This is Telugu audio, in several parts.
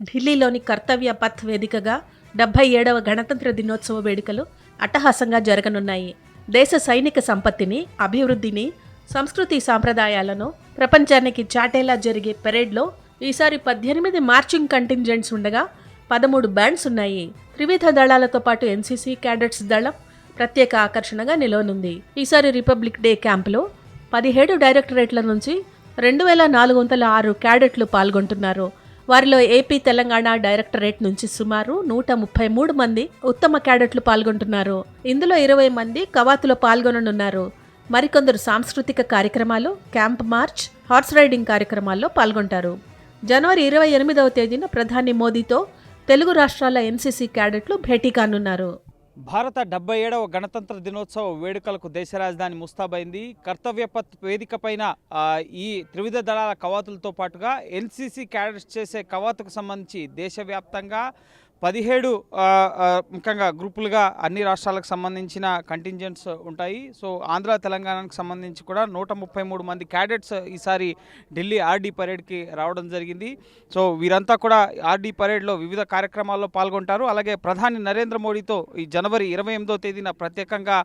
ఢిల్లీలోని కర్తవ్య పథ్ వేదికగా డెబ్బై ఏడవ గణతంత్ర దినోత్సవ వేడుకలు అట్టహాసంగా జరగనున్నాయి. దేశ సైనిక సంపత్తిని అభివృద్ధిని సంస్కృతి సాంప్రదాయాలను ప్రపంచానికి చాటేలా జరిగే పెరేడ్లో ఈసారి పద్దెనిమిది మార్చింగ్ కంటింజెంట్స్ ఉండగా పదమూడు బ్యాండ్స్ ఉన్నాయి. త్రివిధ దళాలతో పాటు ఎన్సీసీ క్యాడెట్స్ దళం ప్రత్యేక ఆకర్షణగా నిలవనుంది. ఈసారి రిపబ్లిక్ డే క్యాంపులో పదిహేడు డైరెక్టరేట్ల నుంచి రెండు వేల నాలుగు వందల ఆరు క్యాడెట్లు పాల్గొంటున్నారు. వారిలో ఏపీ తెలంగాణ డైరెక్టరేట్ నుంచి సుమారు నూట ముప్పై మూడు మంది ఉత్తమ క్యాడెట్లు పాల్గొంటున్నారు. ఇందులో ఇరవై మంది కవాతులో పాల్గొననున్నారు. మరికొందరు సాంస్కృతిక కార్యక్రమాలు క్యాంప్ మార్చ్ హార్స్ రైడింగ్ కార్యక్రమాల్లో పాల్గొంటారు. జనవరి ఇరవై ఎనిమిదవ తేదీన ప్రధాని మోదీతో తెలుగు రాష్ట్రాల ఎన్సీసీ క్యాడెట్లు భేటీ కానున్నారు. భారత డెబ్బై ఏడవ గణతంత్ర దినోత్సవ వేడుకలకు దేశ రాజధాని ముస్తాబైంది కర్తవ్యపత్ వేదిక పైన ఈ త్రివిధ దళాల కవాతులతో పాటుగా ఎన్సీసీ క్యాడెట్స్ చేసే కవాతుకు సంబంధించి దేశవ్యాప్తంగా పదిహేడు ముఖ్యంగా గ్రూపులుగా అన్ని రాష్ట్రాలకు సంబంధించిన కంటింజెంట్స్ ఉంటాయి. సో ఆంధ్ర తెలంగాణకు సంబంధించి కూడా నూట ముప్పై మూడు మంది క్యాడెట్స్ ఈసారి ఢిల్లీ ఆర్డీ పరేడ్కి రావడం జరిగింది. సో వీరంతా కూడా ఆర్డీ పరేడ్లో వివిధ కార్యక్రమాల్లో పాల్గొంటారు. అలాగే ప్రధాని నరేంద్ర మోడీతో ఈ జనవరి ఇరవై ఎనిమిదో తేదీన ప్రత్యేకంగా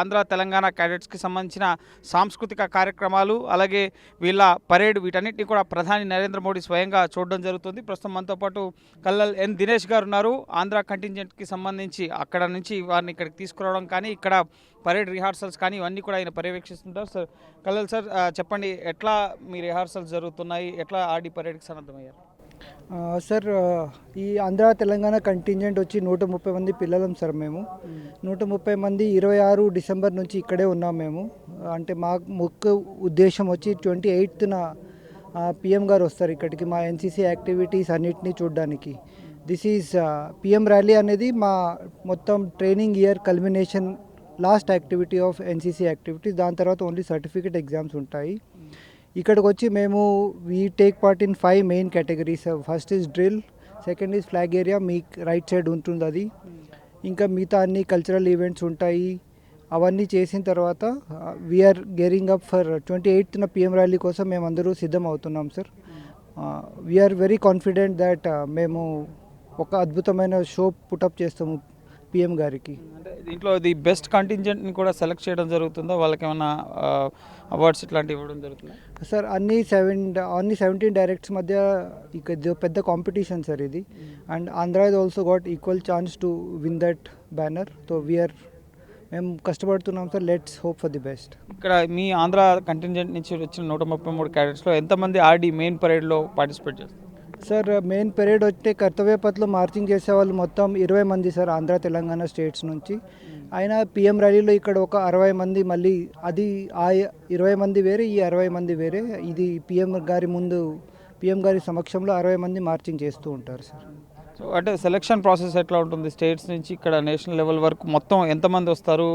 ఆంధ్ర తెలంగాణ క్యాడెట్స్కి సంబంధించిన సాంస్కృతిక కార్యక్రమాలు అలాగే వీళ్ళ పరేడ్ వీటన్నిటిని కూడా ప్రధాని నరేంద్ర మోడీ స్వయంగా చూడడం జరుగుతుంది. ప్రస్తుతం మనతో పాటు కల్లల్ ఎన్ దినేష్ గారు ఉన్నారు. ఆంధ్ర కంటింజెంట్కి సంబంధించి అక్కడ నుంచి వారిని ఇక్కడికి తీసుకురావడం కానీ ఇక్కడ పరేడ్ రిహార్సల్స్ కానీ ఇవన్నీ కూడా ఆయన పర్యవేక్షిస్తుంటారు. సార్ కల్లల్ సార్ చెప్పండి ఎట్లా మీ రిహార్సల్స్ జరుగుతున్నాయి? ఎట్లా ఆడి పరేడ్కి సన్నద్ధమయ్యారు? సార్ ఈ ఆంధ్ర తెలంగాణ కంటింజెంట్ వచ్చి నూట ముప్పై మంది పిల్లలం సార్ మేము. నూట ముప్పై మంది ఇరవై ఆరు డిసెంబర్ నుంచి ఇక్కడే ఉన్నాం మేము. అంటే మా ముఖ్య ఉద్దేశం వచ్చి ట్వంటీ ఎయిత్న పిఎం గారు వస్తారు ఇక్కడికి మా ఎన్సీసీ యాక్టివిటీస్ అన్నిటినీ చూడడానికి. దిస్ ఈజ్ పిఎం ర్యాలీ అనేది మా మొత్తం training year culmination last activity of NCC activities దాని తర్వాత ఓన్లీ సర్టిఫికేట్ ఎగ్జామ్స్ ఉంటాయి. ఇక్కడికి వచ్చి మేము we take part in five main categories first is drill second is flag area me right side ఉంటుంది అది. ఇంకా మిగతా అన్ని కల్చరల్ ఈవెంట్స్ ఉంటాయి. అవన్నీ చేసిన తర్వాత we're gearing up for twenty ఎయిత్న PM rally కోసం మేము అందరూ సిద్ధం అవుతున్నాం sir we're very confident that మేము ఒక అద్భుతమైన షో పుటప్ చేస్తాము పిఎం గారికి. అంటే దీంట్లో ది బెస్ట్ కంటింజెంట్ని కూడా సెలెక్ట్ చేయడం జరుగుతుందా? వాళ్ళకి ఏమైనా అవార్డ్స్ ఇట్లాంటివి ఇవ్వడం జరుగుతుందా? సార్ అన్ని సెవెన్ అన్ని సెవెంటీన్ డైరెక్ట్స్ మధ్య ఇక పెద్ద కాంపిటీషన్ సార్ ఇది. And Andhra is also got equal chance to win that banner so we're మేము కష్టపడుతున్నాం sir. Let's hope for the best ఇక్కడ మీ ఆంధ్ర కంటింజెంట్ నుంచి వచ్చిన నూట ముప్పై మూడు క్యాడెట్స్లో ఎంతమంది ఆర్డీ మెయిన్ పరేడ్లో పార్టిసిపేట్ చేస్తారు? సార్ మెయిన్ పెరేడ్ వస్తే కర్తవ్య పథ్లో మార్చింగ్ చేసే వాళ్ళు మొత్తం ఇరవై మంది సార్ ఆంధ్ర తెలంగాణ స్టేట్స్ నుంచి. అయినా పిఎం ర్యాలీలో ఇక్కడ ఒక అరవై మంది మళ్ళీ అది ఆ ఇరవై మంది వేరే ఈ అరవై మంది వేరే. ఇది పిఎం గారి ముందు పిఎం గారి సమక్షంలో అరవై మంది మార్చింగ్ చేస్తూ ఉంటారు సార్. సో అంటే సెలక్షన్ ప్రాసెస్ ఎట్లా ఉంటుంది? స్టేట్స్ నుంచి ఇక్కడ నేషనల్ లెవెల్ వరకు మొత్తం ఎంతమంది వస్తారు?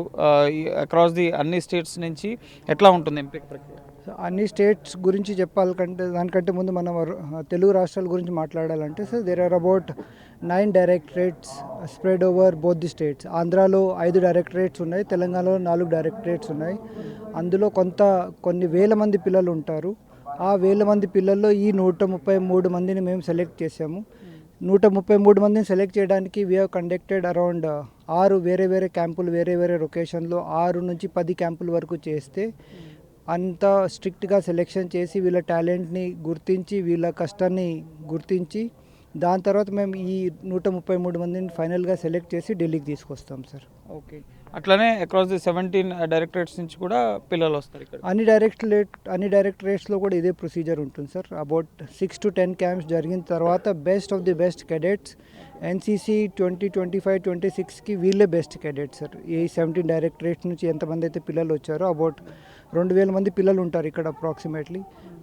అక్రాస్ ది అన్ని స్టేట్స్ నుంచి ఎట్లా ఉంటుంది ఎంపిక ప్రక్రియ? అన్ని స్టేట్స్ గురించి చెప్పాలంటే దానికంటే ముందు మనం తెలుగు రాష్ట్రాల గురించి మాట్లాడాలంటే sir there are about nine directorates spread over both the states ఆంధ్రాలో ఐదు డైరెక్టరేట్స్ ఉన్నాయి తెలంగాణలో నాలుగు డైరెక్టరేట్స్ ఉన్నాయి. అందులో కొంత కొన్ని వేల మంది పిల్లలు ఉంటారు. ఆ వేల మంది పిల్లల్లో ఈ నూట ముప్పై మూడు మందిని మేము సెలెక్ట్ చేసాము నూట ముప్పై మూడు మందిని సెలెక్ట్ చేయడానికి వీ హ్యావ్ కండక్టెడ్ అరౌండ్ ఆరు వేరే వేరే క్యాంపులు వేరే వేరే లొకేషన్లో ఆరు నుంచి పది క్యాంపుల వరకు చేస్తే అంత స్ట్రిక్ట్గా సెలెక్షన్ చేసి వీళ్ళ టాలెంట్ని గుర్తించి వీళ్ళ కష్టాన్ని గుర్తించి దాని తర్వాత మేము ఈ నూట ముప్పై మూడు మందిని ఫైనల్గా సెలెక్ట్ చేసి ఢిల్లీకి తీసుకొస్తాం సార్. ఓకే. అట్లానే అక్రాస్ ది సెవెంటీన్ డైరెక్టరేట్స్ నుంచి కూడా పిల్లలు వస్తారు ఇక్కడ. అన్ని డైరెక్టరేట్ అన్ని డైరెక్టరేట్స్లో కూడా ఇదే ప్రొసీజర్ ఉంటుంది sir. About six to ten camps జరిగిన తర్వాత best of the best cadets NCC twenty twenty five twenty సిక్స్కి వీళ్ళే బెస్ట్ కెడెట్స్ సార్. ఈ సెవెంటీన్ డైరెక్టరేట్స్ నుంచి ఎంతమంది అయితే పిల్లలు వచ్చారో అబౌట్ రెండు వేల మంది పిల్లలు ఉంటారు ఇక్కడ approximately.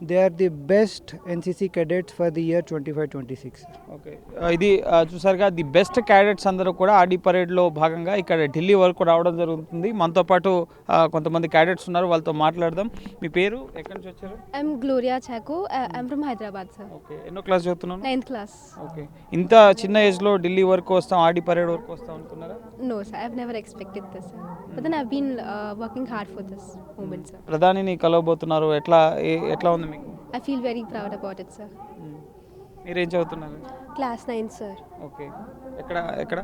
They are the best NCC cadets for the year twenty five twenty six. Okay. ఇది చూసారుగా ది బెస్ట్ క్యాడెట్స్ అందరూ కూడా ఆర్డీ పరేడ్లో భాగంగా ఇక్కడ ఢిల్లీ వరకు రావడం జరుగుతుంది. మనతో పాటు కొంతమంది క్యాడెట్స్ ఉన్నారు వాళ్ళతో మాట్లాడదాం. మీ పేరు ఎక్కడి నుంచి వచ్చారు? Gloria Chako. Uh, I'm from Hyderabad, sir. Okay. ఎన్నో క్లాస్ చదువుతున్నాను Ninth class. ఓకే. ఇంత చిన్న ఏజ్లో ఢిల్లీ వరకు వస్తాం ఆర్డీ పరేడ్ వరకు వస్తాం అనుకున్నారా. I've never expected this, sir. But then I've been uh, working hard for this moment, sir. ప్రధానిని కలవబోతున్నారు ఎట్లా ఎట్లా ఉంది మీకు feel very proud about it, sir. మ్మ్. మీరేం చదువుతున్నారు Class 9, sir. ఓకే ఎక్కడ ఎక్కడ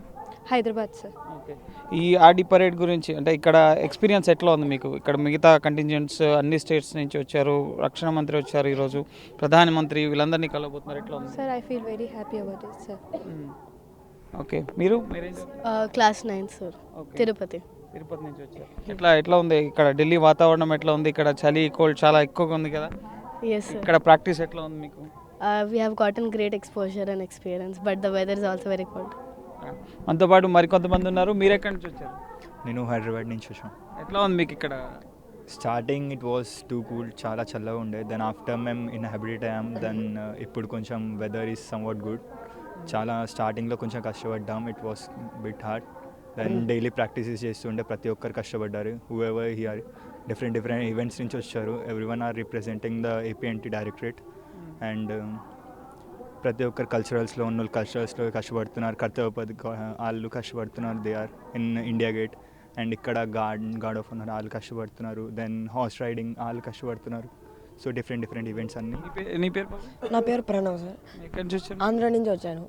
Hyderabad, sir. ఓకే ఈ ఆర్డీ పరేడ్ గురించి అంటే ఇక్కడ ఎక్స్పీరియన్స్ ఎట్లా ఉంది మీకు ఇక్కడ మిగతా కంటింజెంట్స్ అన్ని స్టేట్స్ నుంచి వచ్చారు రక్షణ మంత్రి వచ్చారు ఈరోజు ప్రధానమంత్రి వీళ్ళందరినీ కలవబోతున్నారు ఎట్లా ఉంది Sir, I feel very happy about it, sir. Okay. మీరు? Class nine sir. Okay. Tirupati. Tirupati నుంచి వచ్చారు. ఎట్లా ఎట్లా ఉంది ఇక్కడ? ఢిల్లీ వాతావరణం ఎట్లా ఉంది? ఇక్కడ చలి కోల్డ్ చాలా ఎక్కువగా ఉంది కదా? ఎస్ సార్ ఇక్కడ ప్రాక్టీస్ ఎట్లా ఉంది మీకు? We have gotten great exposure and experience but the weather is also very good మనతో పాటు మరికొంతమంది ఉన్నారు. మీరు ఎక్కడి నుంచి వచ్చారు? నేను హైదరాబాద్ నుంచి వచ్చాను. ఎట్లా ఉంది మీకు ఇక్కడ? Starting it was too cool చాలా చల్లగా ఉండే. దెన్ ఆఫ్టర్ మేము ఇన్ హ్యాబిట్ అయ్యాం దెన్ ఇప్పుడు కొంచెం వెదర్ ఈస్ సమ్వాట్ గుడ్ చాలా స్టార్టింగ్లో కొంచెం కష్టపడ్డాం. It was bit hard then daily practices చేస్తుండే ప్రతి ఒక్కరు కష్టపడ్డారు. Who ever here different different events నుంచి వచ్చారు. Every one are representing the APNT directorate and ప్రతి ఒక్కరు కల్చరల్స్లో ఉన్న వాళ్ళు కల్చరల్స్లో కష్టపడుతున్నారు. కర్తవ్య పథ వాళ్ళు కష్టపడుతున్నారు. They are in India gate and ఇక్కడ గార్డ్ గార్డ్ ఆఫ్ ఉన్నారు వాళ్ళు కష్టపడుతున్నారు. దెన్ హార్స్ రైడింగ్ వాళ్ళు కష్టపడుతున్నారు. సో డిఫరెంట్ డిఫరెంట్ ఈవెంట్స్ అన్నీ. నీ పేరు నీ పేరు ప్రణవ్ సార్. ఎక్కడి నుంచి వచ్చారు? ఆంధ్ర నుంచి వచ్చాను.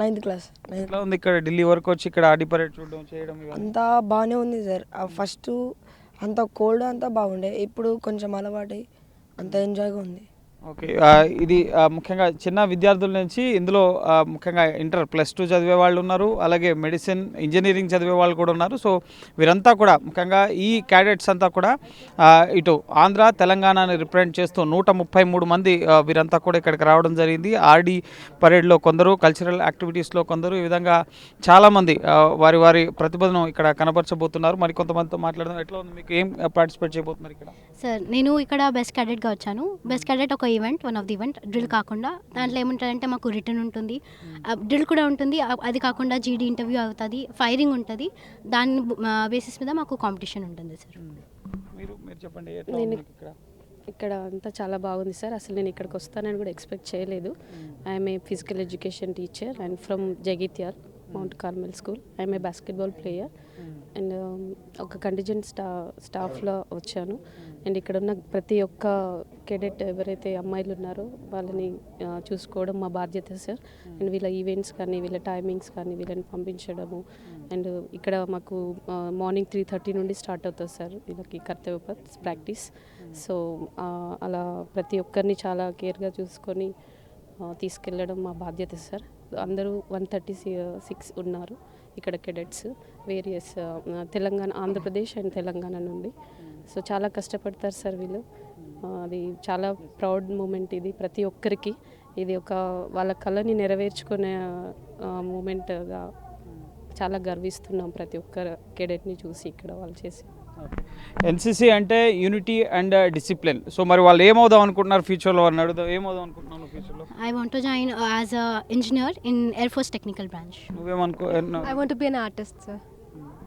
Ninth class. నైన్త్ ఎట్లా ఉంది ఇక్కడ ఢిల్లీ వరకు వచ్చి ఇక్కడ ఆడి పరేడ్ చూడడం చేయడం? అంతా బాగానే ఉంది సార్. ఫస్ట్ అంత కోల్డ్ అంతా బాగుండే. ఇప్పుడు కొంచెం అలవాటై అంత ఎంజాయ్గా ఉంది. ఓకే. ఇది ముఖ్యంగా చిన్న విద్యార్థుల నుంచి ఇందులో ముఖ్యంగా ఇంటర్ ప్లస్ టూ చదివే వాళ్ళు ఉన్నారు అలాగే మెడిసిన్ ఇంజనీరింగ్ చదివే వాళ్ళు కూడా ఉన్నారు. సో వీరంతా కూడా ముఖ్యంగా ఈ క్యాడెట్స్ అంతా కూడా ఇటు ఆంధ్ర తెలంగాణని రిప్రజెంట్ చేస్తూ నూట ముప్పై మూడు మంది వీరంతా కూడా ఇక్కడికి రావడం జరిగింది. ఆర్డీ పరేడ్లో కొందరు కల్చరల్ యాక్టివిటీస్లో కొందరు ఈ విధంగా చాలామంది వారి వారి ప్రతిభను ఇక్కడ కనపరచబోతున్నారు మరి కొంతమందితో మాట్లాడదాం. ఎట్లా ఉంది? మీకు ఏం పార్టిసిపేట్ చేయబోతున్నారు ఇక్కడ? సార్ నేను ఇక్కడ బెస్ట్ క్యాడెట్గా వచ్చాను. బెస్ట్ క్యాడెట్ ఒక event one of the event drill కాకుండా దాంట్లో ఏముంటుందంటే మాకు రిటర్న్ ఉంటుంది. డ్రిల్ కూడా ఉంటుంది. అది కాకుండా జీడీ ఇంటర్వ్యూ అవుతుంది ఫైరింగ్ ఉంటుంది. దాని బేసిస్ మీద మాకు కాంపిటీషన్ ఉంటుంది సార్ మీరు మీరు చెప్పండి నేను ఇక్కడ? ఇక్కడ అంతా చాలా బాగుంది సార్ అసలు నేను ఇక్కడికి వస్తానని కూడా ఎక్స్పెక్ట్ చేయలేదు. I'm a physical education teacher and from Jagtial Mount Carmel school I'm a basketball player and ఒక కంటిజెంట్ స్టా స్టాఫ్లో వచ్చాను. అండ్ ఇక్కడ ఉన్న ప్రతి ఒక్క కెడెట్ ఎవరైతే అమ్మాయిలు ఉన్నారో వాళ్ళని చూసుకోవడం మా బాధ్యత సార్. అండ్ వీళ్ళ ఈవెంట్స్ కానీ వీళ్ళ టైమింగ్స్ కానీ వీళ్ళని పంపించడము. అండ్ ఇక్కడ మాకు మార్నింగ్ త్రీ థర్టీ నుండి స్టార్ట్ అవుతుంది సార్ వీళ్ళకి కర్తవ్య ప్రాక్టీస్. సో ఆ, అలా ప్రతి ఒక్కరిని చాలా కేర్గా చూసుకొని తీసుకెళ్ళడం మా బాధ్యత సార్. అందరూ వన్ థర్టీ సిక్స్ ఉన్నారు ఇక్కడ cadets various Telangana Andhra Pradesh and Telangana నుండి. సో చాలా కష్టపడతారు సార్ వీళ్ళు. అది చాలా ప్రౌడ్ మూమెంట్ ఇది ప్రతి ఒక్కరికి. ఇది ఒక వాళ్ళ కళని నెరవేర్చుకునే మూమెంట్గా చాలా గర్విస్తున్నాం ప్రతి ఒక్క కెడెట్ని చూసి ఇక్కడ వాళ్ళు చేసి. ఎన్సీసీ అంటే యూనిటీ అండ్ డిసిప్లిన్. సో మరి వాళ్ళు ఏమవుదాం అనుకుంటున్నారు ఫ్యూచర్లో? అని అడుగుదాం. ఏమవుదాం అనుకుంటున్నాను ఫ్యూచర్లో? I want to join as a engineer in air force technical branch నువ్వేమనుకో want to be an artist, sir.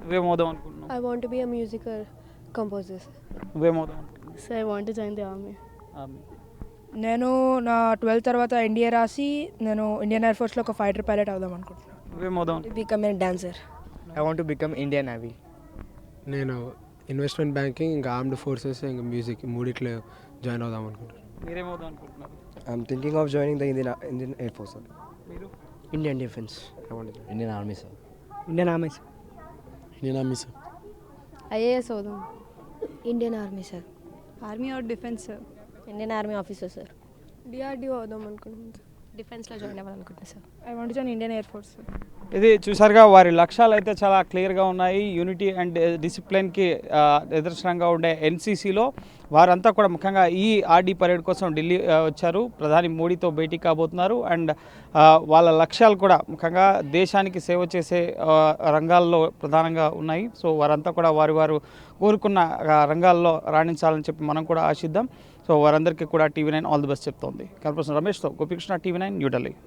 నువ్వేమవుదాం అనుకుంటున్నావు? I want to be a sir. నువ్వేమవుదాం అనుకుంటున్నావు so I want join the army. ఆమె. నేను నా ట్వెల్త్ తర్వాత ఎన్డీఏ రాసి నేను ఇండియన్ ఎయిర్ ఫోర్స్లో ఒక ఫైటర్ పైలట్ అవుదాం అనుకుంటున్నాను అనుకుంటున్నావు? Become a dancer I want become Indian navy నేను ఇన్వెస్ట్మెంట్ బ్యాంకింగ్ ఇంకా ఆర్మ్డ్ ఫోర్సెస్ ఇంకా మ్యూజిక్ మూడిట్లో జాయిన్ అవుదాం అనుకుంటున్నాను మీరేమవుదాం అనుకుంటున్నారు? I'm thinking of joining the Indian Indian air force మీరు? Indian defence I want Indian army sir Indian army sir నేను అమ్మి సార్ ఐఏఎస్ అవుదాం. Indian army sir army or defence sir Indian army officer sir DRDO అవుదాం అనుకుంటున్నాను సార్ డిఫెన్స్లో join అవ్వాలనుకుంటున్నాను sir I want join Indian air force ఇది చూసారుగా వారి లక్ష్యాలు అయితే చాలా క్లియర్గా ఉన్నాయి. యూనిటీ అండ్ డిసిప్లిన్కి నిదర్శనంగా ఉండే ఎన్సీసీలో వారంతా కూడా ముఖ్యంగా ఈ ఆర్డీ పరేడ్ కోసం ఢిల్లీ ఆ, వచ్చారు. ప్రధాని మోడీతో భేటీ కాబోతున్నారు. అండ్ ఆ, వాళ్ళ లక్ష్యాలు కూడా ముఖ్యంగా దేశానికి సేవ చేసే ఆ, రంగాల్లో ప్రధానంగా ఉన్నాయి. సో వారంతా కూడా వారి వారు కోరుకున్న రంగాల్లో రాణించాలని చెప్పి మనం కూడా ఆశిద్దాం. సో వారందరికీ కూడా TV nine all the best చెప్తోంది. కల్పన రమేష్తో గోపికృష్ణ టీవీ నైన్ న్యూఢిల్లీ